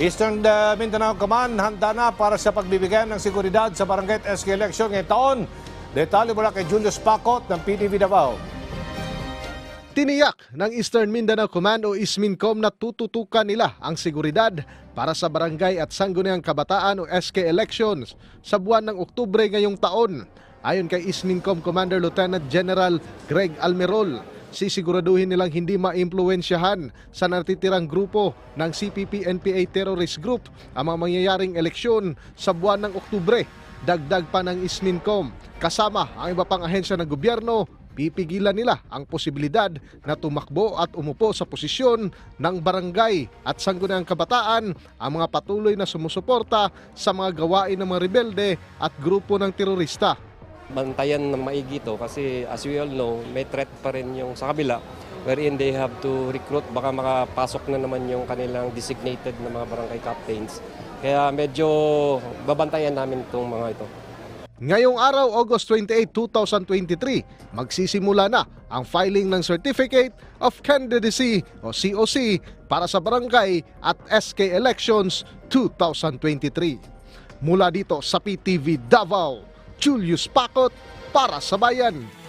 Eastern Mindanao Command handa na para sa pagbibigyan ng seguridad sa barangay SK election ngayong taon. Detalye mula kay Julius Pacot ng PTV Davao. Tiniyak ng Eastern Mindanao Command o ISMINCOM na tututukan nila ang seguridad para sa barangay at sangguniang kabataan o SK elections sa buwan ng Oktubre ngayong taon. Ayon kay ISMINCOM Commander Lieutenant General Greg Almerol, sisiguraduhin nilang hindi maimpluwensyahan sa natitirang grupo ng CPP-NPA terrorist group ang mga mangyayaring eleksyon sa buwan ng Oktubre. Dagdag pa ng ISMINCOM, kasama ang iba pang ahensya ng gobyerno pipigilan nila ang posibilidad na tumakbo at umupo sa posisyon ng barangay at sangguniang kabataan ang mga patuloy na sumusuporta sa mga gawain ng mga rebelde at grupo ng terorista. Bantayan ng maigi to kasi as we all know, may threat pa rin yung sa kabila wherein they have to recruit, baka makapasok na naman yung kanilang designated na mga barangay captains. Kaya medyo babantayan namin itong mga ito. Ngayong araw, August 28, 2023, magsisimula na ang filing ng Certificate of Candidacy o COC para sa barangay at SK Elections 2023. Mula dito sa PTV Davao, Julius Pacot para sa Bayan.